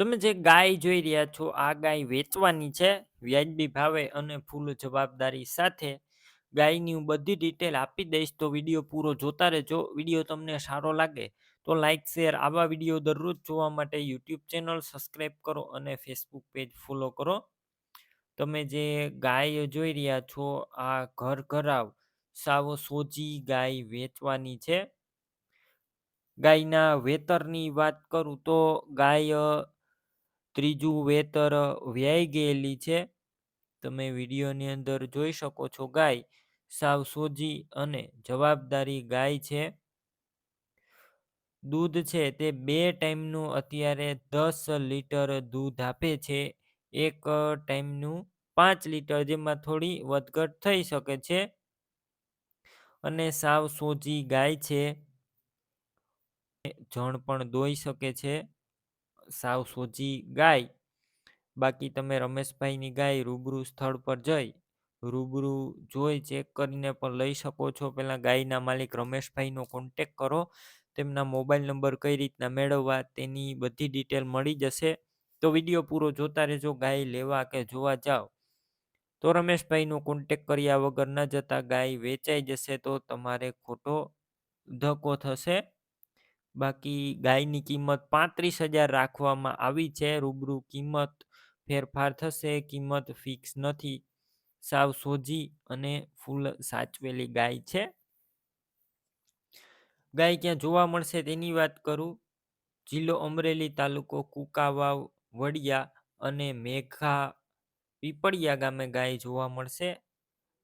તમે જે ગાય જોઈ રહ્યા છો, આ ગાય વેચવાની છે, વ્યાજબી ભાવે અને ફૂલ જવાબદારી સાથે ગાયની હું બધી ડિટેલ આપી દઈશ. તો વીડિયો પૂરો જોતા રહેજો. વીડિયો તમને સારો લાગે તો લાઇક શેર આવા વીડિયો દરરોજ જોવા માટે યુટ્યુબ ચેનલ સબસ્ક્રાઈબ કરો અને ફેસબુક પેજ ફોલો કરો. તમે જે ગાય જોઈ રહ્યા છો, આ ઘર ઘરાવ સાવ સોજી ગાય વેચવાની છે. ગાયના વેતરની વાત કરું તો ગાય ત્રીજું વેતર વ્યાઈ ગયેલી છે. તમે વિડીયોની અંદર જોઈ શકો છો, ગાય સાવ સોજી અને જવાબદારી ગાય છે. દૂધ છે તે બે ટાઈમનું અત્યારે દસ લીટર દૂધ આપે છે. એક ટાઈમનું પાંચ લીટર જેમાં થોડી વધઘટ થઈ શકે છે. અને સાવ સોજી ગાય છે. જણ પણ દોઈ શકે છે. સાવ સોજી ગાય, બાકી તમે રમેશભાઈની ગાય રૂબરૂ સ્થળ પર જઈ, રૂબરૂ જોઈ ચેક કરીને પણ લઈ શકો છો. પહેલાં ગાયના માલિક રમેશભાઈનો કોન્ટેક કરો, તેમના મોબાઈલ નંબર કઈ રીતના મેળવવા તેની બધી ડિટેલ મળી જશે. તો વીડિયો પૂરો જોતા રહેજો, ગાય લેવા કે જોવા જાઓ. તો રમેશભાઈનો કોન્ટેક કર્યા વગર ન જતા ગાય વેચાઈ જશે તો તમારે ખોટો ધક્કો થશે. બાકી ગાયની કિંમત પાંત્રીસ હજાર રાખવામાં આવી છે. રૂબરૂ કિંમત ફેરફાર થશે, કિંમત ફિક્સ નથી. સાવ સોજી અને ફૂલ સાચવેલી ગાય છે. ગાય ક્યાં જોવા મળશે તેની વાત કરું. જિલ્લો અમરેલી તાલુકો કુકાવાવ, વડિયા અને મેઘા પીપળિયા ગામે ગાય જોવા મળશે.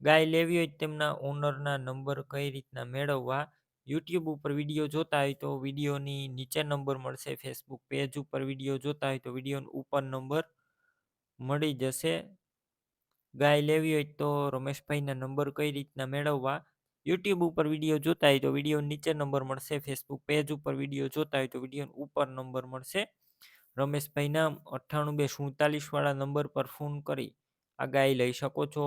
ગાય લેવી હોય તેમના ઓનરના નંબર કઈ રીતના મેળવવા? યુટ્યુબ ઉપર વીડિયો જોતા હોય તો વિડીયોની નીચે નંબર મળશે ફેસબુક પેજ ઉપર વીડિયો જોતા હોય તો વીડિયો ઉપર નંબર મળી જશે. ગાય લેવી હોય તો રમેશભાઈના નંબર કઈ રીતના મેળવવા? યુટ્યુબ ઉપર વીડિયો જોતા હોય તો વીડિયો નીચે નંબર મળશે ફેસબુક પેજ ઉપર વીડિયો જોતા હોય તો વીડિયો ઉપર નંબર મળશે. રમેશભાઈના અઠ્ઠાણું બે સુડતાલીસ વાળા નંબર પર ફોન કરી. આ ગાય લઈ શકો છો.